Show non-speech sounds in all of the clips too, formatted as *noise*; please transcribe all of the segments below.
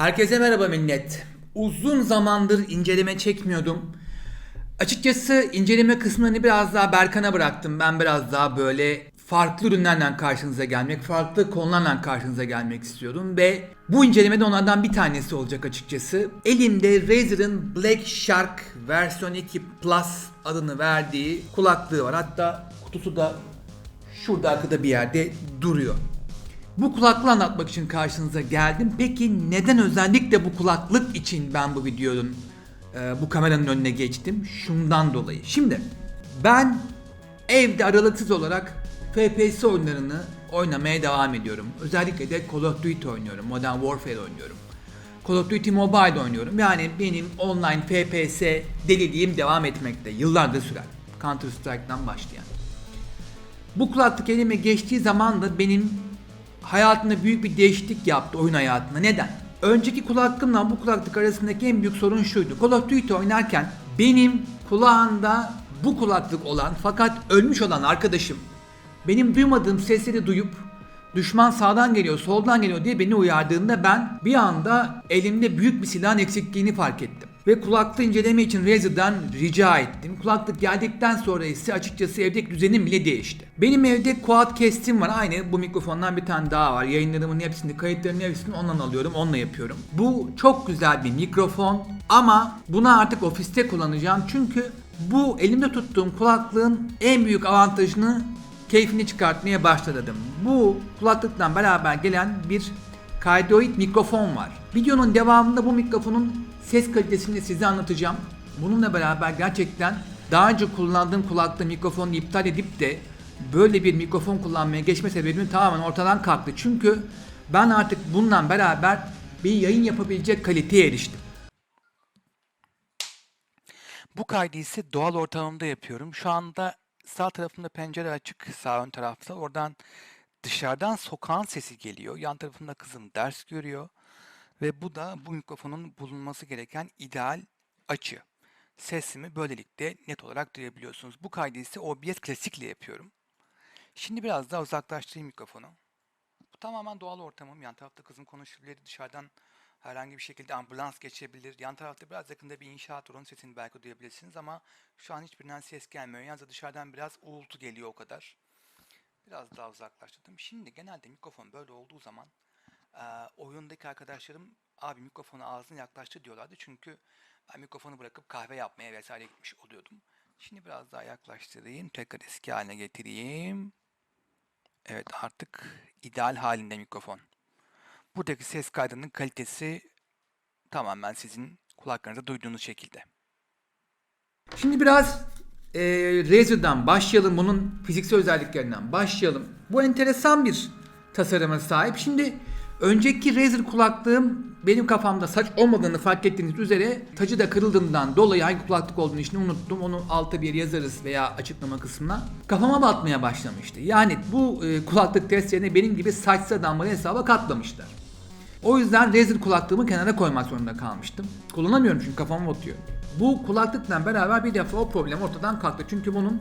Herkese merhaba millet. Uzun zamandır inceleme çekmiyordum. Açıkçası inceleme kısmını biraz daha Berkan'a bıraktım. Ben biraz daha böyle farklı ürünlerle karşınıza gelmek, farklı konularla karşınıza gelmek istiyordum ve bu incelemede onlardan bir tanesi olacak açıkçası. Elimde Razer'ın Black Shark versiyon 2 Plus adını verdiği kulaklığı var. Hatta kutusu da şurada arkada bir yerde duruyor. Bu kulaklığı anlatmak için karşınıza geldim. Peki neden özellikle bu kulaklık için ben bu videonun e, bu kameranın önüne geçtim? Şundan dolayı. Şimdi ben evde aralıksız olarak FPS oyunlarını oynamaya devam ediyorum. Özellikle de Call of Duty oynuyorum. Modern Warfare oynuyorum. Call of Duty Mobile oynuyorum. Yani benim online FPS deliliğim devam etmekte. Yıllardır sürer. Counter Strike'dan başlayan. Bu kulaklık elime geçtiği zaman da benim hayatımda büyük bir değişiklik yaptı oyun hayatında. Neden? Önceki kulaklığımla bu kulaklık arasındaki en büyük sorun şuydu. Call of Duty oynarken benim kulağında bu kulaklık olan fakat ölmüş olan arkadaşım benim duymadığım sesleri duyup düşman sağdan geliyor, soldan geliyor diye beni uyardığında ben bir anda elimde büyük bir silahın eksikliğini fark ettim. Ve kulaklığı inceleme için Razer'dan rica ettim. Kulaklık geldikten sonra ise açıkçası evdeki düzenim bile değişti. Benim evde Quad Cast'im var. Aynı bu mikrofondan bir tane daha var. Yayınlarımın hepsini, kayıtlarımın hepsini ondan alıyorum, onunla yapıyorum. Bu çok güzel bir mikrofon ama bunu artık ofiste kullanacağım. Çünkü bu elimde tuttuğum kulaklığın en büyük avantajını keyfini çıkartmaya başladım. Bu kulaklıktan beraber gelen bir kardioid mikrofon var. Videonun devamında bu mikrofonun ses kalitesini size anlatacağım. Bununla beraber gerçekten daha önce kullandığım kulaklığı mikrofonu iptal edip de böyle bir mikrofon kullanmaya geçme sebebim tamamen ortadan kalktı. Çünkü ben artık bununla beraber bir yayın yapabilecek kaliteye eriştim. Bu kaydı ise doğal ortamımda yapıyorum. Şu anda sağ tarafımda pencere açık, sağ ön tarafta. Oradan dışarıdan sokağın sesi geliyor. Yan tarafımda kızım ders görüyor. Ve bu da bu mikrofonun bulunması gereken ideal açı. Sesimi böylelikle net olarak duyabiliyorsunuz. Bu kaydı ise OBS Classic ile yapıyorum. Şimdi biraz daha uzaklaştırayım mikrofonu. Bu tamamen doğal ortamım. Yan tarafta kızım konuşabilir, dışarıdan herhangi bir şekilde ambulans geçebilir. Yan tarafta biraz yakında bir inşaat var, onun sesini belki duyabilirsiniz ama şu an hiçbirinden ses gelmiyor. Yalnız dışarıdan biraz uğultu geliyor o kadar. Biraz daha uzaklaştırdım. Şimdi genelde mikrofon böyle olduğu zaman oyundaki arkadaşlarım abi mikrofonu ağzına yaklaştı diyorlardı. Çünkü ben mikrofonu bırakıp kahve yapmaya vesaire gitmiş oluyordum. Şimdi biraz daha yaklaştırayım. Tekrar eski haline getireyim. Evet artık ideal halinde mikrofon. Buradaki ses kaydının kalitesi tamamen sizin kulaklarınızda duyduğunuz şekilde. Şimdi biraz e, Razer'dan başlayalım. Bunun fiziksel özelliklerinden başlayalım. Bu enteresan bir tasarıma sahip. Şimdi önceki Razer kulaklığım benim kafamda saç olmadığını fark ettiğiniz üzere tacı da kırıldığından dolayı hangi kulaklık olduğunu işini unuttum. Onu alta bir yazarız veya açıklama kısmına. Kafama batmaya başlamıştı. Yani bu e, kulaklık testlerine benim gibi saçsa adamları hesaba katlamışlar. O yüzden Razer kulaklığımı kenara koymak zorunda kalmıştım. Kullanamıyorum çünkü kafama batıyor. Bu kulaklıkla beraber bir defa o problem ortadan kalktı. Çünkü bunun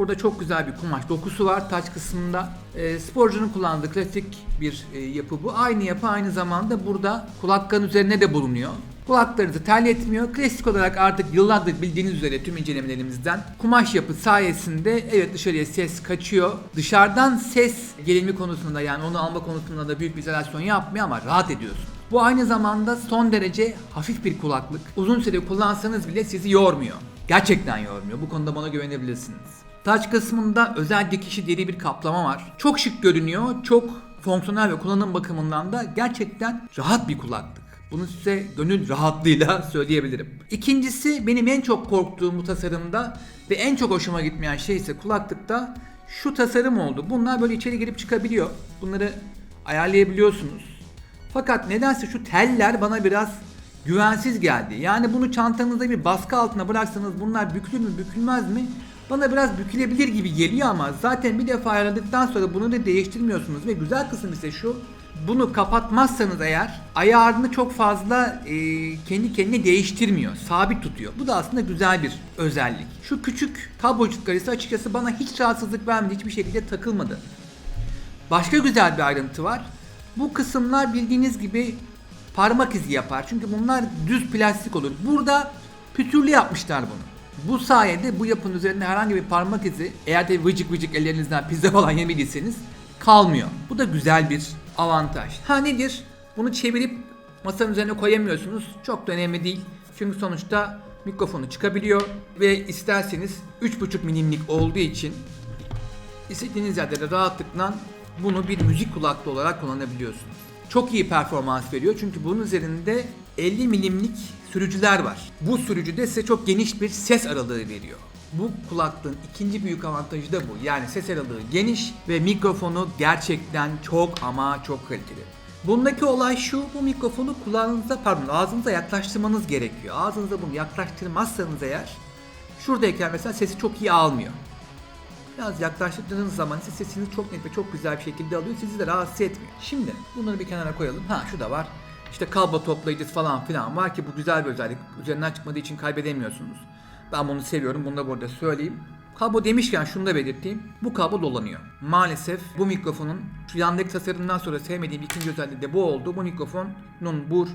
burada çok güzel bir kumaş dokusu var taç kısmında. E, sporcunun kullandığı klasik bir e, yapı bu. Aynı yapı aynı zamanda burada kulaklığın üzerine de bulunuyor. Kulaklarınızı terletmiyor. Klasik olarak artık yıllardır bildiğiniz üzere tüm incelemelerimizden kumaş yapı sayesinde evet dışarıya ses kaçıyor. Dışarıdan ses gelimi konusunda yani onu alma konusunda da büyük bir izolasyon yapmıyor ama rahat ediyorsun. Bu aynı zamanda son derece hafif bir kulaklık. Uzun süre kullansanız bile sizi yormuyor. Gerçekten yormuyor. Bu konuda bana güvenebilirsiniz. Taç kısmında özel dikişi deri bir kaplama var. Çok şık görünüyor. Çok fonksiyonel ve kullanım bakımından da gerçekten rahat bir kulaklık. Bunu size gönül rahatlığıyla *laughs* söyleyebilirim. İkincisi benim en çok korktuğum bu tasarımda ve en çok hoşuma gitmeyen şey ise kulaklıkta şu tasarım oldu. Bunlar böyle içeri girip çıkabiliyor. Bunları ayarlayabiliyorsunuz. Fakat nedense şu teller bana biraz güvensiz geldi. Yani bunu çantanızda bir baskı altına bıraksanız bunlar bükülür mü bükülmez mi? Bana biraz bükülebilir gibi geliyor ama zaten bir defa ayarladıktan sonra bunu da değiştirmiyorsunuz ve güzel kısım ise şu bunu kapatmazsanız eğer ayarını çok fazla e, kendi kendine değiştirmiyor. Sabit tutuyor. Bu da aslında güzel bir özellik. Şu küçük kablocuklar ise açıkçası bana hiç rahatsızlık vermedi. Hiçbir şekilde takılmadı. Başka güzel bir ayrıntı var. Bu kısımlar bildiğiniz gibi parmak izi yapar. Çünkü bunlar düz plastik olur. Burada pütürlü yapmışlar bunu. Bu sayede bu yapının üzerinde herhangi bir parmak izi eğer de vıcık vıcık ellerinizden pizza falan yemediyseniz kalmıyor. Bu da güzel bir avantaj. Ha nedir? Bunu çevirip masanın üzerine koyamıyorsunuz. Çok da önemli değil. Çünkü sonuçta mikrofonu çıkabiliyor ve isterseniz 3.5 milimlik olduğu için istediğiniz yerde de rahatlıkla bunu bir müzik kulaklığı olarak kullanabiliyorsunuz. Çok iyi performans veriyor çünkü bunun üzerinde 50 milimlik sürücüler var. Bu sürücü de size çok geniş bir ses aralığı veriyor. Bu kulaklığın ikinci büyük avantajı da bu. Yani ses aralığı geniş ve mikrofonu gerçekten çok ama çok kaliteli. Bundaki olay şu, bu mikrofonu kulağınıza, pardon ağzınıza yaklaştırmanız gerekiyor. Ağzınıza bunu yaklaştırmazsanız eğer, şuradayken mesela sesi çok iyi almıyor. Biraz yaklaştırdığınız zaman ise sesiniz çok net ve çok güzel bir şekilde alıyor. Sizi de rahatsız etmiyor. Şimdi bunları bir kenara koyalım. Ha şu da var. İşte kablo toplayıcısı falan filan var ki bu güzel bir özellik. Üzerinden çıkmadığı için kaybedemiyorsunuz. Ben bunu seviyorum. Bunu da burada söyleyeyim. Kablo demişken şunu da belirteyim. Bu kablo dolanıyor. Maalesef bu mikrofonun şu yandaki tasarımdan sonra sevmediğim ikinci özelliği de bu oldu. Bu mikrofonun bu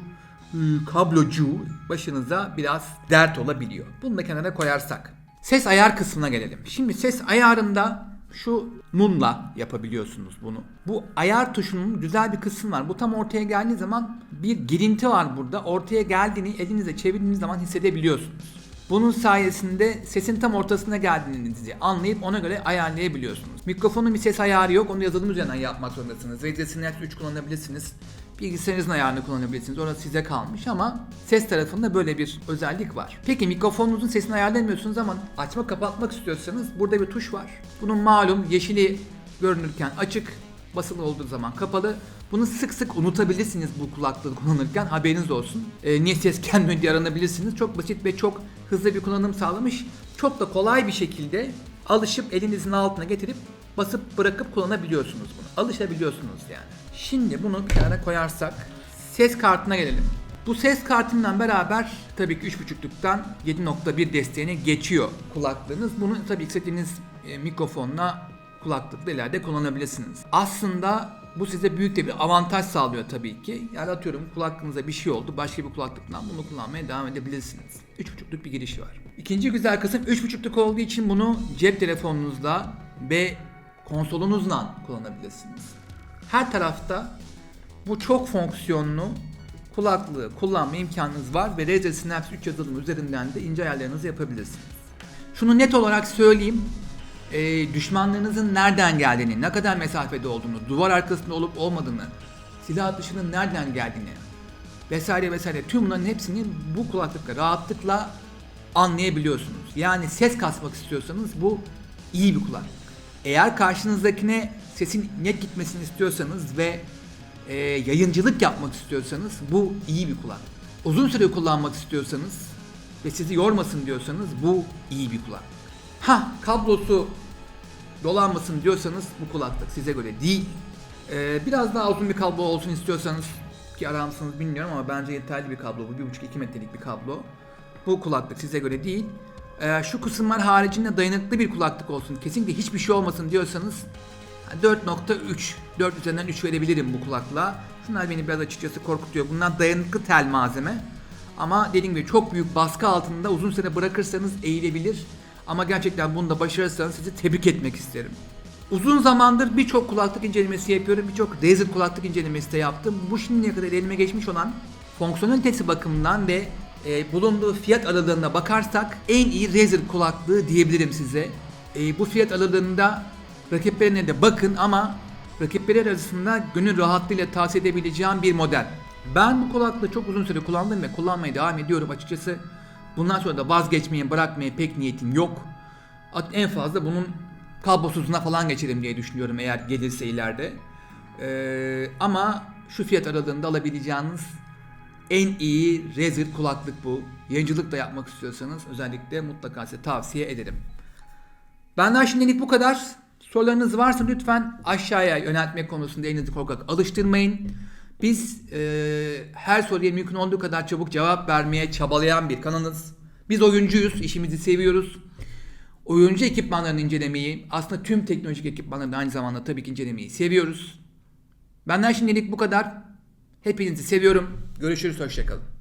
e, kablocu başınıza biraz dert olabiliyor. Bunu da kenara koyarsak. Ses ayar kısmına gelelim. Şimdi ses ayarında şu nunla yapabiliyorsunuz bunu. Bu ayar tuşunun güzel bir kısmı var. Bu tam ortaya geldiği zaman bir girinti var burada. Ortaya geldiğini elinize çevirdiğiniz zaman hissedebiliyorsunuz. Bunun sayesinde sesin tam ortasına geldiğinizi anlayıp ona göre ayarlayabiliyorsunuz. Mikrofonun bir ses ayarı yok. Onu yazılım üzerinden yapmak zorundasınız. Radio Synax 3 kullanabilirsiniz. Bilgisayarınızın ayarını kullanabilirsiniz. Orası size kalmış ama ses tarafında böyle bir özellik var. Peki mikrofonunuzun sesini ayarlamıyorsunuz ama açma kapatmak istiyorsanız burada bir tuş var. Bunun malum yeşili görünürken açık, basılı olduğu zaman kapalı. Bunu sık sık unutabilirsiniz bu kulaklığı kullanırken haberiniz olsun. Ee, niye ses gelmiyor diye aranabilirsiniz. Çok basit ve çok hızlı bir kullanım sağlamış. Çok da kolay bir şekilde alışıp elinizin altına getirip basıp bırakıp kullanabiliyorsunuz bunu. Alışabiliyorsunuz yani. Şimdi bunu bir kenara koyarsak ses kartına gelelim. Bu ses kartından beraber tabii ki 3.5'lükten 7.1 desteğine geçiyor kulaklığınız. Bunu tabii istediğiniz e, mikrofonla kulaklıkla ileride kullanabilirsiniz. Aslında bu size büyük de bir avantaj sağlıyor tabii ki. Yani atıyorum kulaklığınıza bir şey oldu. Başka bir kulaklıktan bunu kullanmaya devam edebilirsiniz. 3.5'lük bir girişi var. İkinci güzel kısım 3.5'lük olduğu için bunu cep telefonunuzla ve konsolunuzla kullanabilirsiniz. Her tarafta bu çok fonksiyonlu kulaklığı kullanma imkanınız var ve Razer Synapse 3 yazılımı üzerinden de ince ayarlarınızı yapabilirsiniz. Şunu net olarak söyleyeyim. Ee, düşmanlarınızın nereden geldiğini, ne kadar mesafede olduğunu, duvar arkasında olup olmadığını, silah atışının nereden geldiğini vesaire vesaire tüm bunların hepsini bu kulaklıkla rahatlıkla anlayabiliyorsunuz. Yani ses kasmak istiyorsanız bu iyi bir kulaklık. Eğer karşınızdakine sesin net gitmesini istiyorsanız ve e, yayıncılık yapmak istiyorsanız bu iyi bir kulaklık. Uzun süre kullanmak istiyorsanız ve sizi yormasın diyorsanız bu iyi bir kulaklık. Ha kablosu dolanmasın diyorsanız bu kulaklık size göre değil. E, biraz daha uzun bir kablo olsun istiyorsanız ki arar mısınız bilmiyorum ama bence yeterli bir kablo bu. 1.5-2 metrelik bir kablo. Bu kulaklık size göre değil. Ee, şu kısımlar haricinde dayanıklı bir kulaklık olsun. Kesinlikle hiçbir şey olmasın diyorsanız 4.3 4 üzerinden 3 verebilirim bu kulaklığa. Şunlar beni biraz açıkçası korkutuyor. Bunlar dayanıklı tel malzeme. Ama dediğim gibi çok büyük baskı altında uzun süre bırakırsanız eğilebilir. Ama gerçekten bunu da başarırsanız sizi tebrik etmek isterim. Uzun zamandır birçok kulaklık incelemesi yapıyorum. Birçok Razer kulaklık incelemesi de yaptım. Bu şimdiye kadar elime geçmiş olan fonksiyonelitesi bakımından ve e, bulunduğu fiyat aralığına bakarsak en iyi Razer kulaklığı diyebilirim size. E, bu fiyat aralığında rakiplerine de bakın ama rakipleri arasında gönül rahatlığıyla tavsiye edebileceğim bir model. Ben bu kulaklığı çok uzun süre kullandım ve kullanmaya devam ediyorum açıkçası. Bundan sonra da vazgeçmeye bırakmaya pek niyetim yok. En fazla bunun kablosuzuna falan geçelim diye düşünüyorum eğer gelirse ileride. Ee, ama şu fiyat aralığında alabileceğiniz en iyi Razer kulaklık bu. Yayıncılık da yapmak istiyorsanız özellikle mutlaka size tavsiye ederim. Benden şimdilik bu kadar. Sorularınız varsa lütfen aşağıya yöneltme konusunda elinizi korkak alıştırmayın. Biz e, her soruya mümkün olduğu kadar çabuk cevap vermeye çabalayan bir kanalız. Biz oyuncuyuz, işimizi seviyoruz. Oyuncu ekipmanlarını incelemeyi, aslında tüm teknolojik ekipmanları da aynı zamanda tabii ki incelemeyi seviyoruz. Benden şimdilik bu kadar. Hepinizi seviyorum. Görüşürüz, hoşçakalın.